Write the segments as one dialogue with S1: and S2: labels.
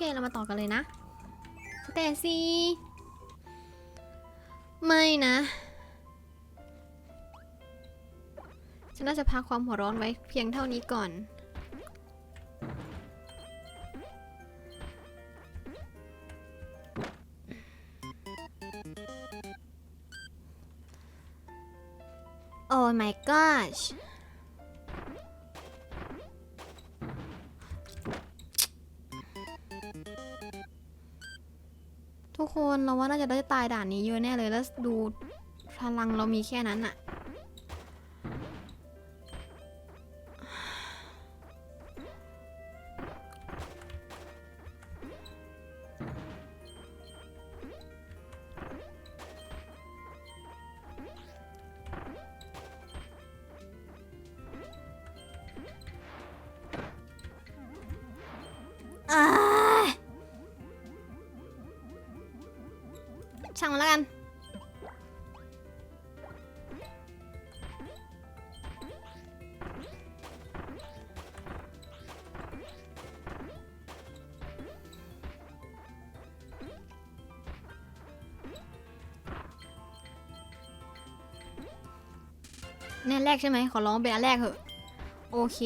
S1: เคเรามาต่อกันเลยนะ แต่สิไม่นะ ฉันน่าจะพักความหัวร้อนไว้เพียงเท่านี้ก่อนโอ้ my gosh ทุกคนเราว่าน่าจะได้ตายด่านนี้เยอะแน่เลยแล้วดูพลังเรามีแค่นั้นอะอ้า ช่างมันแล้วกัน แน่แรกใช่ไหม ขอร้องเป็นอันแรกเหอะ โอเค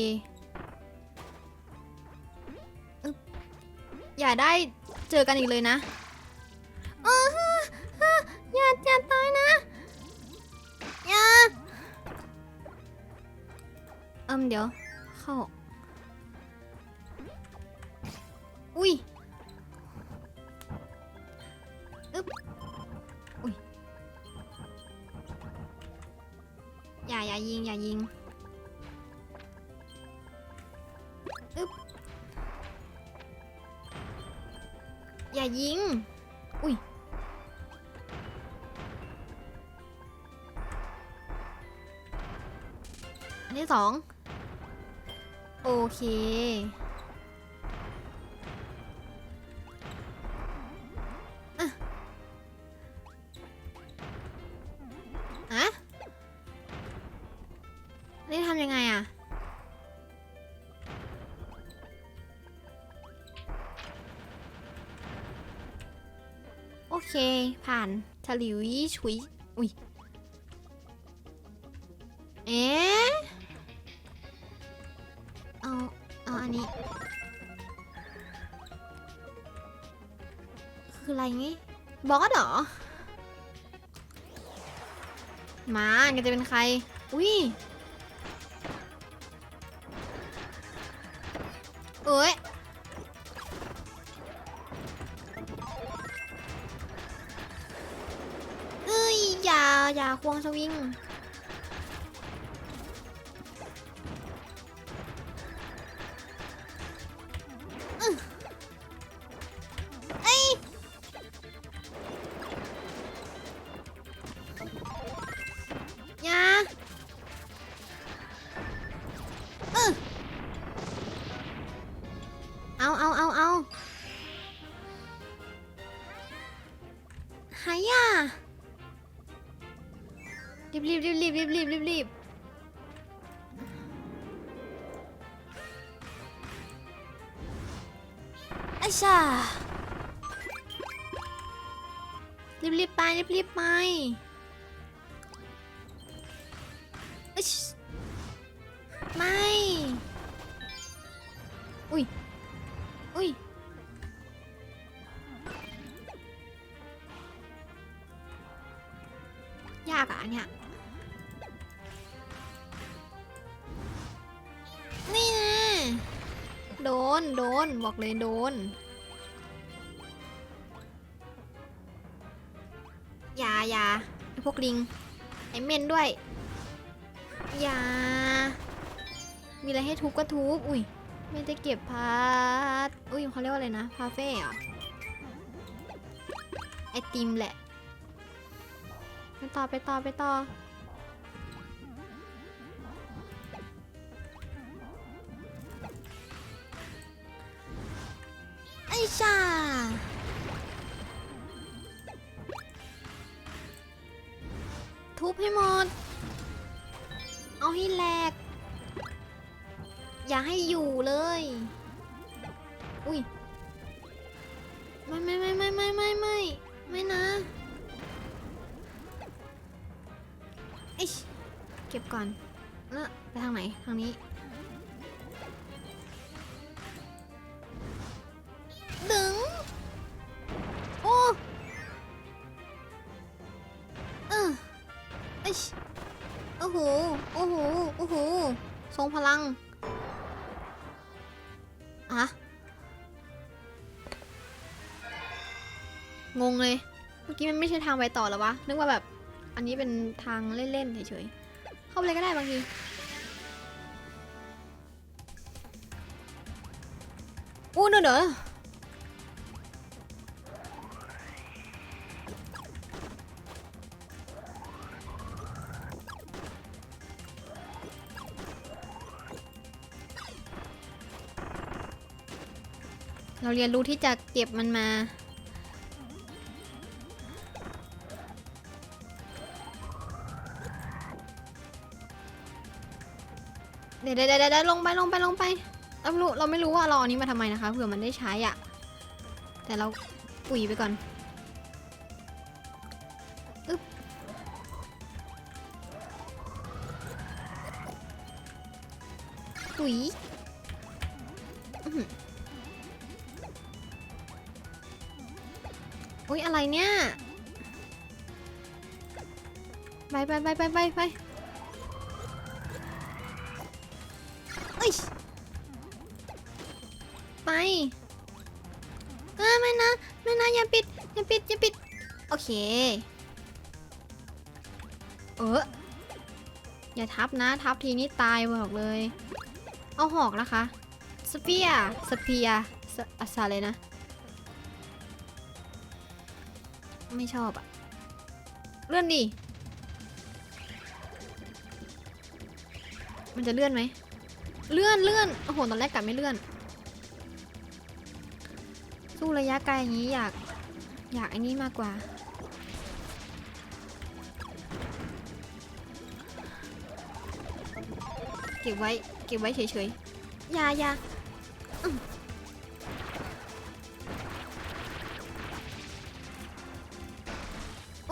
S1: อึ๊บอย่าได้เจอกันอีกเลยนะ อิมเดี๋ยว เข้า อุ้ยอึ๊บอุ้ย อย่าอย่ายิง อย่ายิงอึ๊บอย่ายิง อุ้ยอันที่สอง โอเคอะอะนี่ทำยังไงอะโอเค ผ่านฉลิวชุย อุ้ย เอ๊ะ บอสเหรอ มาแกจะเป็นใคร อุ้ยเอ้ยเอ้ยอย่าอย่าควงสวิง บรีบรีบรีบรีบรีบรีบรีบไอ้ชารีบรีบๆไปรีบรีบๆไปไม่ อุ้ย อุ้ย บอกเลยโดน อย่าอย่าไอพวกลิง ไอเมนด้วย อย่า มีอะไรให้ทุบก็ทุบ อุ้ย ไม่ได้เก็บพาร์ทอุ้ยเขาเรียกว่าอะไรนะ พาเฟ่เหรอไอติมแหละ ไปต่อไปต่อไปต่อ ไอชาทุบให้หมด เอาให้แหลก อย่าให้อยู่เลย อุ้ย ไม่ไม่ไม่ไม่นะเอิชเก็บก่อนแล้วไปทางไหน ทางนี้ รงพลังอะงงเลย เมื่อกี้มันไม่ใช่ทางไปต่อแล้ววะ นึกว่าแบบ อันนี้เป็นทางเล่นๆเฉยๆ เข้าไปเลยก็ได้บางที อู้เนอะเนอะ เราเรียนรู้ที่จะเก็บมันมา เดี๋ยวเดี๋ยวเดี๋ยวเดะลงไปลงไปลงไปเราไม่รู้เราไม่รู้ว่าเราเอาอันนี้มาทำไมนะคะเผื่อมันได้ใช้อะแต่เราปุ๋ยไปก่อนอึ๊บปุ๋ย อื้อหืออุ๊ยอะไรเนี่ย ไปไปไปไปไปไปเอ้ยไปเอ่าไม่นะไม่นะอย่าปิดอย่าปิดอย่าปิด โอเค เอออย่าทับนะ ทับทีนี้ตายบอกเลย เอาหอกนะคะ สเปียสเปียสอะสาเลยนะ ไม่ชอบอะเลื่อนดิ มันจะเลื่อนไหม เลื่อนเลื่อนโอ้โห ตอนแรกกลับไม่เลื่อน สู้ระยะไกลอย่างนี้อยาก อยากไอ้นี้มากกว่า เก็บไว้ เก็บไว้เฉยๆยายา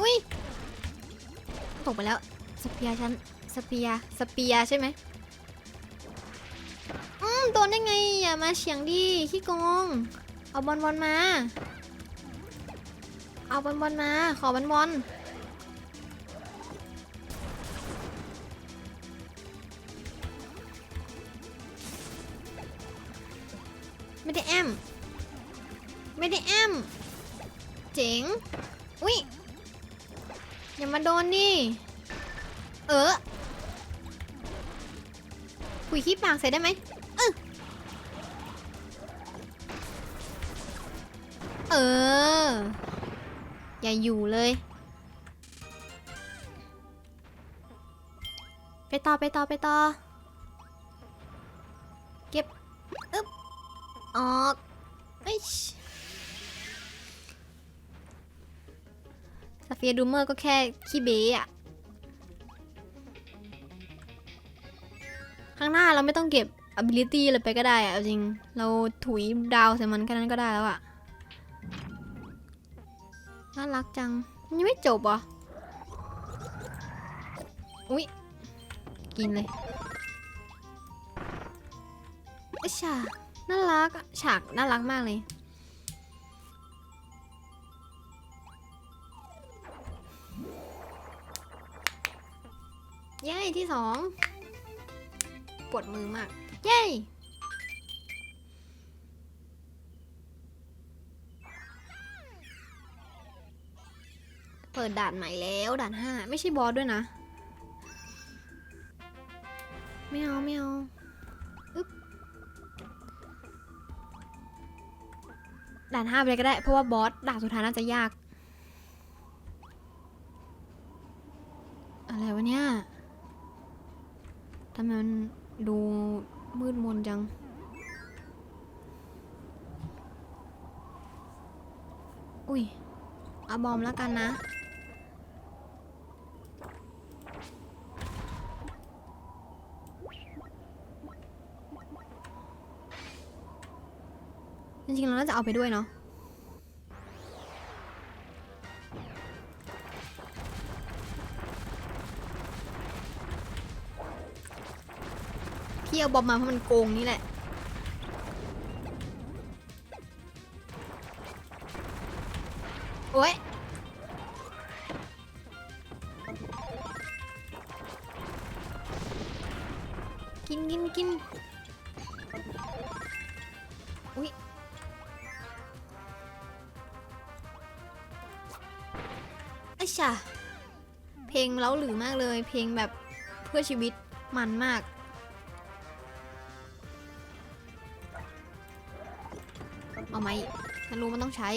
S1: อุ้ยตกไปแล้ว สเปียฉัน สเปีย สเปียใช่ไหมอืมโดนได้ไง อย่ามาเฉียงดิขี้โกง เอาบอลบอลมา เอาบอลบอลมา ขอบอลบอลไม่ได้แอม ไม่ได้แอม เจ๋ง อุ้ย อย่ามาโดนดิเออคุยขี้ปากใส่ได้ไหมเออเออ อย่าอยู่เลย ไปต่อไปต่อไปต่อ เก็บ อึ๊บ ออกเอ้ย สเฟียดูเมอร์ก็แค่ขี้เบะอะข้างหน้าเราไม่ต้องเก็บ ability เลยไปก็ได้อะจริง เราถุยดาวใส่มันแค่นั้นก็ได้แล้วอะน่ารักจัง ยังไม่จบเหรออุ๊ย กินเลยอยฉากน่ารัก ฉากน่ารักมากเลย สองปวดมือมาก เย้เปิดด่านใหม่แล้วด่านห้าไม่ใช่บอสด้วยนะไม่เอาไม่เอาอึ๊บด่านห้าไปเลยก็ได้ เพราะว่าบอสด่านสุดท้ายน่าจะยาก อะไรวะเนี่ยำไมมันดูมืดมนจัง อุ้ยเอาบอมแล้วกันนะ จริงๆเราน่าจะเอาไปด้วยเนาะ ที่เอาบอมมาเพราะมันโกงนี่แหละ โอ๊ยกินกินกินอุ๊ยไอ้ชาเพลงเล้าหรือมากเลย เพลงแบบเพื่อชีวิตมันมาก เอาไหมฉันรู้มันต้องใช้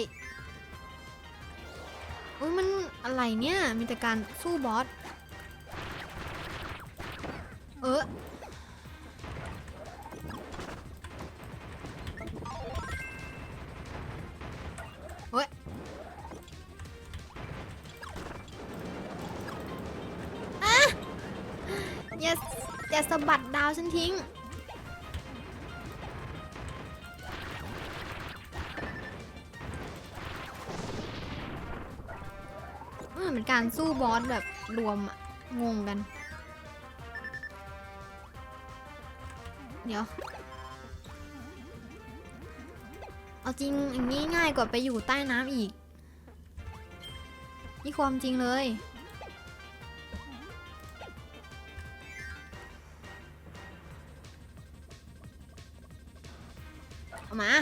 S1: อุ้ยมันอะไรเนี่ย มีแต่การสู้บอส เออเฮ้ยอะอย่าอย่าสะบัดดาวฉันทิ้ง การสู้บอสแบบรวมอะงงกัน เดี๋ยว เอาจริงอย่างนี้ง่ายกว่าไปอยู่ใต้น้ำอีก นี่ความจริงเลยเอามา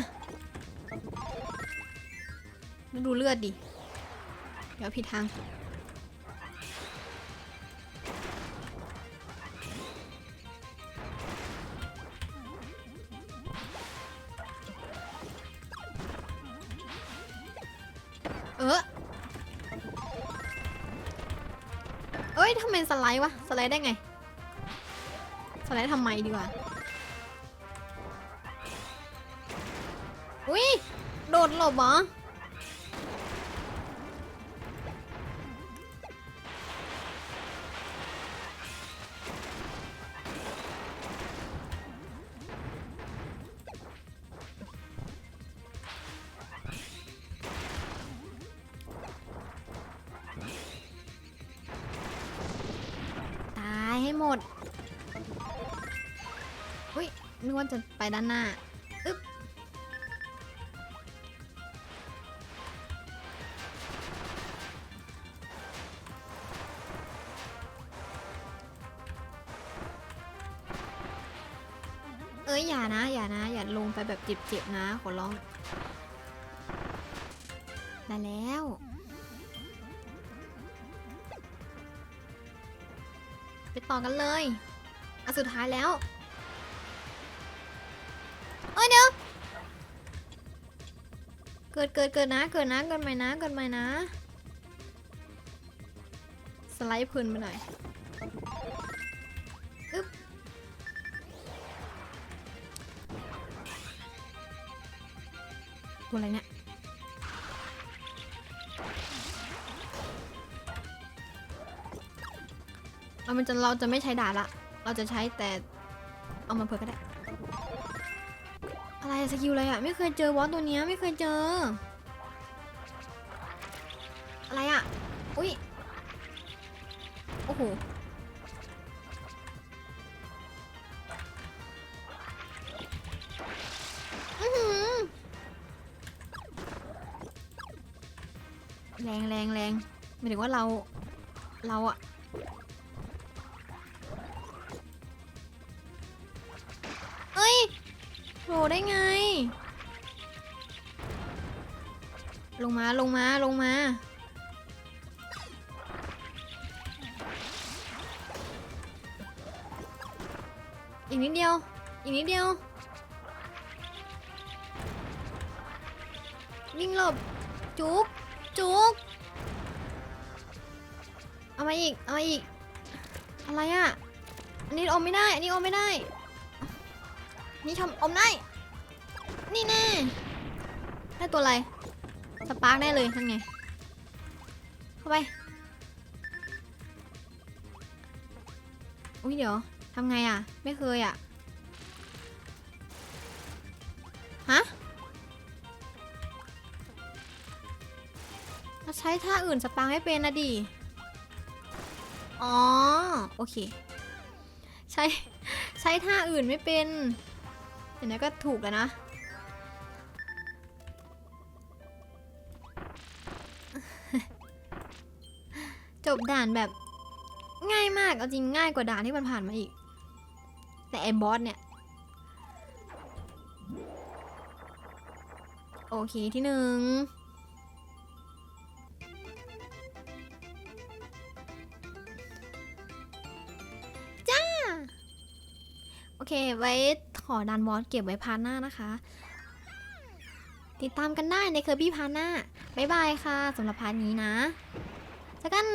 S1: มาดูเลือดดิ เดี๋ยวผิดทาง ยทำไมสไลด์วะ สไลด์ได้ไง สไลด์ทำไมดีกว่า อุ้ยโดดหลบเหรอ นึกว่าจะไปด้านหน้าอึ๊บเอ้ยอย่านะ อย่านะ อย่าลงไปแบบเจ็บๆนะขอร้องได้แล้วไปต่อกันเลยอันสุดท้ายแล้ว เอ้ยเดี๋ยวเกิดเกิดเกิดนะเกิดนะเกิดใหม่นะเกิดใหม่นะ สไลด์เพลินไปหน่อยอึ๊บตัวอะไรเนี่ยเรามันจะเราจะไม่ใช้ดาบละ เราจะใช้แต่เอามาเผื่อก็ได้ อะไรสกิลอะไรอะไม่เคยเจอบอสตัวเนี้ยไม่เคยเจอ อะไรอะอุ้ยโอ้โหแรงแรงแรงหมายถึงว่าเรา เราอะ มาลงมาลงมาอีกนิดเดียว อีกนิดเดียว วิ่งหลบ จุก จุก เอามาอีก เอามาอีก อะไรอะอันนี้อมไม่ได้ อันนี้อมไม่ได้ นี่ทำอมได้ นี่แน่ ได้ตัวอะไร ปาร์กได้เลยทำไง เข้าไป อุ้ยเดี๋ยวทำไงอะ ไม่เคยอะ ฮะเราใช้ท่าอื่นสปาร์กให้เป็นนะดิ อ๋อ โอเค ใช้ ใช้ท่าอื่นไม่เป็นเห็นไหมก็ถูกแล้วนะ บด่านแบบง่ายมาก เอาจริงง่ายกว่าด่านที่มันผ่านมาอีก แต่ไอ้บอสเนี่ย โอเคที่หนึ่งจ้า โอเค ไว้ขอดันบอสเก็บไว้พาร์ทหน้านะคะ ติดตามกันได้ในเคอร์บี้พาร์ทหน้า บ๊ายบายค่ะสำหรับพาร์ทนี้นะ เจอกัน